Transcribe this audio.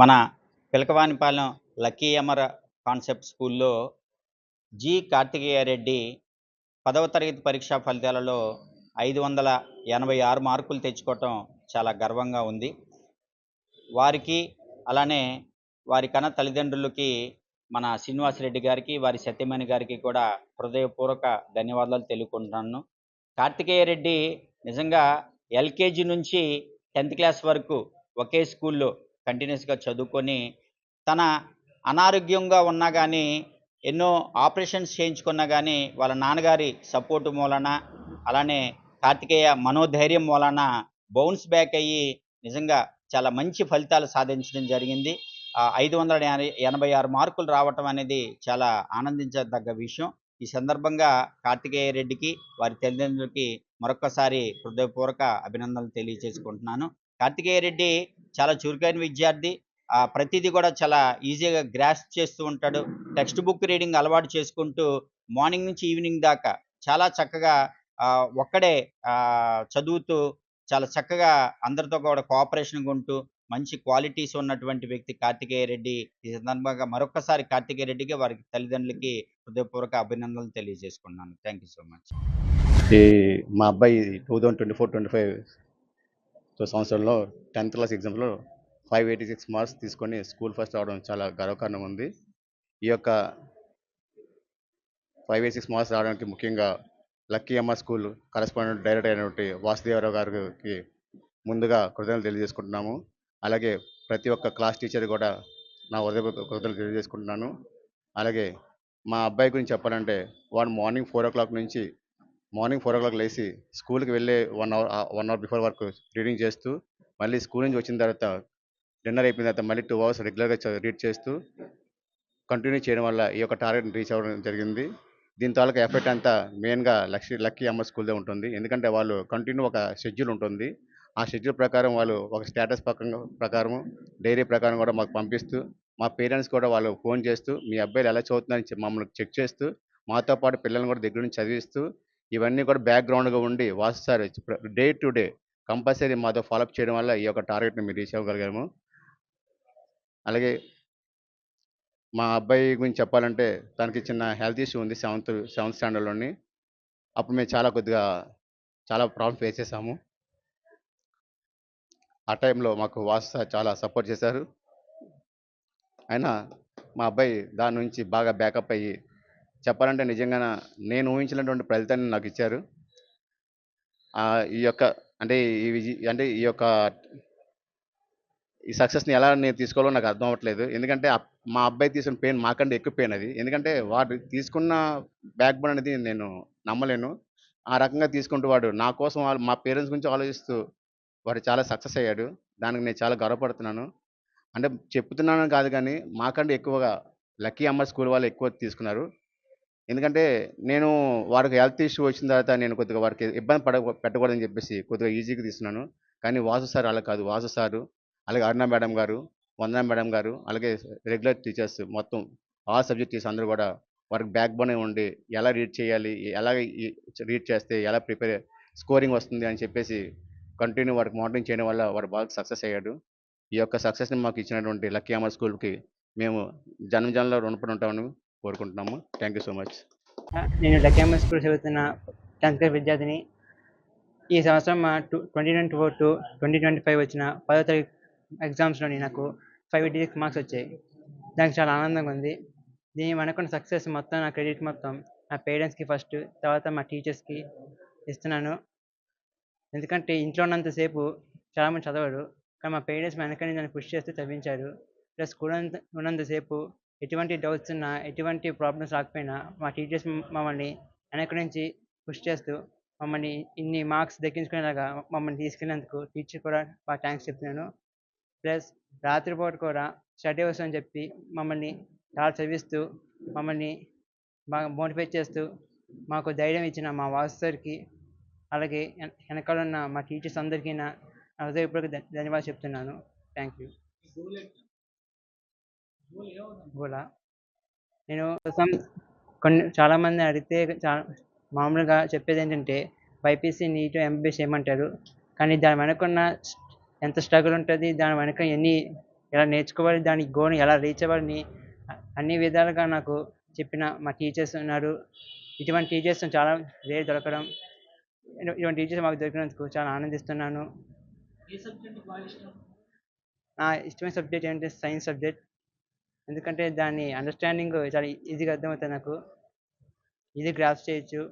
మన Pilakavanipalem lucky Amara concept స్కూల్లో G Karthikeya Reddy పదవ తరగతి పరీక్షా ఫలితాలలో ఐదు వందల ఎనభై ఆరు మార్కులు తెచ్చుకోవటం చాలా గర్వంగా ఉంది. వారికి అలానే వారి కన్న తల్లిదండ్రులకి మన శ్రీనివాసరెడ్డి గారికి వారి సత్యమణి గారికి కూడా హృదయపూర్వక ధన్యవాదాలు తెలుపుకుంటున్నాను. కార్తికేయ రెడ్డి నిజంగా ఎల్కేజీ నుంచి టెన్త్ క్లాస్ వరకు ఒకే స్కూల్లో కంటిన్యూస్గా చదువుకొని తన అనారోగ్యంగా ఉన్నా కానీ ఎన్నో ఆపరేషన్స్ చేయించుకున్నా కానీ వాళ్ళ నాన్నగారి సపోర్టు మూలన అలానే కార్తికేయ మనోధైర్యం మూలన బౌన్స్ బ్యాక్ అయ్యి నిజంగా చాలా మంచి ఫలితాలు సాధించడం జరిగింది. ఐదు వందల ఎనభై ఆరు మార్కులు రావటం అనేది చాలా ఆనందించదగ్గ విషయం. ఈ సందర్భంగా కార్తికేయ రెడ్డికి వారి తల్లిదండ్రులకి మరొకసారి హృదయపూర్వక అభినందనలు తెలియజేసుకుంటున్నాను. కార్తికేయ రెడ్డి చాలా చురుకైన విద్యార్థి. ఆ, ప్రతిదీ కూడా చాలా ఈజీగా గ్రాస్ చేస్తూ ఉంటాడు. టెక్స్ట్ బుక్ రీడింగ్ అలవాటు చేసుకుంటూ మార్నింగ్ నుంచి ఈవినింగ్ దాకా చాలా చక్కగా ఒక్కడే చదువుతూ చాలా చక్కగా అందరితో కూడా కోఆపరేషన్గా ఉంటూ మంచి క్వాలిటీస్ ఉన్నటువంటి వ్యక్తి కార్తికేయ రెడ్డి ఈ సందర్భంగా మరొకసారి కార్తికేయ రెడ్డికి వారి తల్లిదండ్రులకి హృదయపూర్వక అభినందనలు తెలియజేసుకున్నాను. థ్యాంక్ యూ సో మచ్ ఈ మా అబ్బాయి two thousand twenty four twenty five సంవత్సరంలో టెన్త్ క్లాస్ ఎగ్జామ్లో ఫైవ్ ఎయిటీ సిక్స్ మార్క్స్ తీసుకొని స్కూల్ ఫస్ట్ రావడం చాలా గర్వకారణం ఉంది. ఈ యొక్క ఫైవ్ ఎయిటీ సిక్స్ మార్క్స్ రావడానికి ముఖ్యంగా లక్కీ అమ్మ స్కూల్ కరస్పాండెంట్ డైరెక్టర్ అయినటువంటి వాసుదేవరావు గారికి ముందుగా కృతజ్ఞతలు తెలియజేసుకుంటున్నాము. అలాగే ప్రతి ఒక్క క్లాస్ టీచర్ కూడా నా హృదయపూర్వక కృతజ్ఞతలు తెలియజేసుకుంటున్నాను. అలాగే మా అబ్బాయి గురించి చెప్పాలంటే వాడు మార్నింగ్ ఫోర్ ఓ క్లాక్ నుంచి మార్నింగ్ ఫోర్ ఓ క్లాక్ లేచి స్కూల్కి వెళ్ళే one hour one hour before వరకు రీడింగ్ చేస్తూ మళ్ళీ స్కూల్ నుంచి వచ్చిన తర్వాత డిన్నర్ అయిపోయిన తర్వాత మళ్ళీ టూ అవర్స్ రెగ్యులర్గా రీడ్ చేస్తూ కంటిన్యూ చేయడం వల్ల ఈ యొక్క టార్గెట్ రీచ్ అవ్వడం జరిగింది. దీని తాలూకా ఎఫెక్ట్ అంతా మెయిన్గా లక్ష్మి లక్కీ అమ్మ స్కూల్దే ఉంటుంది. ఎందుకంటే వాళ్ళు కంటిన్యూ ఒక షెడ్యూల్ ఉంటుంది. ఆ షెడ్యూల్ ప్రకారం వాళ్ళు ఒక స్టేటస్ ప్రకారం ప్రకారం డైరీ ప్రకారం కూడా మాకు పంపిస్తూ మా పేరెంట్స్ కూడా వాళ్ళు ఫోన్ చేస్తూ మీ అబ్బాయిలు ఎలా చదువుతున్నారని చెప్పి మమ్మల్ని చెక్ చేస్తూ మాతో పాటు పిల్లల్ని కూడా దగ్గర నుంచి చదివిస్తూ ఇవన్నీ కూడా బ్యాక్గ్రౌండ్గా ఉండి Vasu sir day to day compulsory మాతో ఫాలోఅప్ చేయడం వల్ల ఈ యొక్క టార్గెట్ని మీరు రీచ్ అవ్వగలిగాము. అలాగే మా అబ్బాయి గురించి చెప్పాలంటే తనకి చిన్న హెల్త్ ఇష్యూ ఉంది సెవెంత్ సెవెంత్ స్టాండర్డ్లోని. అప్పుడు మేము చాలా కొద్దిగా చాలా ప్రాబ్లమ్ ఫేస్ చేసాము. ఆ టైంలో మాకు వాస్త చాలా సపోర్ట్ చేశారు. అయినా మా అబ్బాయి దాని నుంచి బాగా బ్యాకప్ అయ్యి చెప్పాలంటే నిజంగా నేను ఊహించినటువంటి ఫలితాన్ని నాకు ఇచ్చారు. ఈ యొక్క అంటే ఈ విజి- అంటే ఈ యొక్క ఈ సక్సెస్ని ఎలా నేను తీసుకోవాలో నాకు అర్థం అవ్వట్లేదు. ఎందుకంటే మా అబ్బాయి తీసుకున్న పెయిన్ మాకంటే ఎక్కువ పెయిన్ అది. ఎందుకంటే వాడు తీసుకున్న బ్యాక్ బోన్ అనేది నేను నమ్మలేను. ఆ రకంగా తీసుకుంటూ వాడు నా కోసం వాళ్ళు మా పేరెంట్స్ గురించి ఆలోచిస్తూ వాడు చాలా సక్సెస్ అయ్యాడు. దానికి నేను చాలా గర్వపడుతున్నాను. అంటే చెప్తున్నాను కాదు కానీ మాకంటే ఎక్కువగా లక్కీ అమ్మ స్కూల్ వాళ్ళు ఎక్కువ తీసుకున్నారు. ఎందుకంటే నేను వారికి హెల్త్ ఇష్యూ వచ్చిన తర్వాత నేను కొద్దిగా వారికి ఇబ్బంది పడ పెట్టకూడదని చెప్పేసి కొద్దిగా ఈజీగా తీసుకున్నాను. కానీ వాసు సార్ అలా కాదు. వాసు సారు అలాగే అరుణ మేడం గారు వందన మేడం గారు అలాగే రెగ్యులర్ టీచర్స్ మొత్తం ఆల్ సబ్జెక్ట్ టీచర్స్ అందరూ కూడా వారికి బ్యాక్ బోనే ఉండి ఎలా రీడ్ చేయాలి ఎలా రీడ్ చేస్తే ఎలా ప్రిపేర్ స్కోరింగ్ వస్తుంది అని చెప్పేసి కంటిన్యూ వారికి మానిటరింగ్ చేయడం వల్ల వారు బాగా సక్సెస్ అయ్యాడు ఈ యొక్క సక్సెస్ని మాకు ఇచ్చినటువంటి లక్కీ అమర్ స్కూల్కి మేము జన్మజన్మలో రుణపడి ఉంటామని కోరుకుంటున్నాము. Thank you so much. నేను లక్ష్మ స్కూల్ చదువుతున్న టెన్త్ క్లాస్ విద్యార్థిని. ఈ సంవత్సరం మా two twenty twenty four to twenty twenty five వచ్చిన పదో తరగతి ఎగ్జామ్స్లోని నాకు ఫైవ్ ఎయిటీ సిక్స్ మార్క్స్ వచ్చాయి. దానికి చాలా ఆనందంగా ఉంది. దీని అనుకున్న సక్సెస్ మొత్తం నా క్రెడిట్ మొత్తం నా పేరెంట్స్కి ఫస్ట్ తర్వాత మా టీచర్స్కి ఇస్తున్నాను. ఎందుకంటే ఇంట్లో ఉన్నంతసేపు చాలామంది చదవరు కానీ మా పేరెంట్స్ మా వెనకని నన్ను పుష్ చేస్తూ చదివించారు ప్లస్ స్కూల్ ఉన్నంతసేపు ఎటువంటి డౌట్స్ ఉన్నా ఎటువంటి ప్రాబ్లమ్స్ రాకపోయినా మా టీచర్స్ మమ్మల్ని వెనక నుంచి పుష్ చేస్తూ మమ్మల్ని ఇన్ని మార్క్స్ దక్కించుకునేలాగా మమ్మల్ని తీసుకెళ్ళినందుకు టీచర్ కూడా బాగా థ్యాంక్స్ చెప్తున్నాను. ప్లస్ రాత్రిపూట కూడా స్టడీ అవసరం అని చెప్పి మమ్మల్ని చాలా చదివిస్తూ మమ్మల్ని బాగా మోటివేట్ చేస్తూ మాకు ధైర్యం ఇచ్చిన మా వాసు సార్కి అలాగే వెనకాల ఉన్న మా టీచర్స్ అందరికీ నా హృదయపూర్వక ధన్యవాదాలు చెప్తున్నాను. Thank you. గోలా. నేను కోసం కొన్ని చాలామంది అడిగితే చా మామూలుగా చెప్పేది ఏంటంటే బైపీసీ నీట్ ఎంబీబీఎస్ చేయమంటారు కానీ దాని వెనకున్న ఎంత స్ట్రగుల్ ఉంటుంది? దాని వెనక ఎన్ని ఎలా నేర్చుకోవాలి? దాని గోని ఎలా రీచ్ అవ్వాలని అన్ని విధాలుగా నాకు చెప్పిన మా టీచర్స్ ఉన్నారు. ఇటువంటి టీచర్స్ చాలా వేరు దొరకడం ఇటువంటి టీచర్స్ మాకు దొరికినందుకు చాలా ఆనందిస్తున్నాను. నా ఇష్టమైన సబ్జెక్ట్ ఏంటంటే సైన్స్ సబ్జెక్ట్ ఎందుకంటే దాని అండర్స్టాండింగ్ చాలా ఈజీగా అర్థమవుతుంది నాకు. ఈజీ గ్రాఫ్ చేయొచ్చు.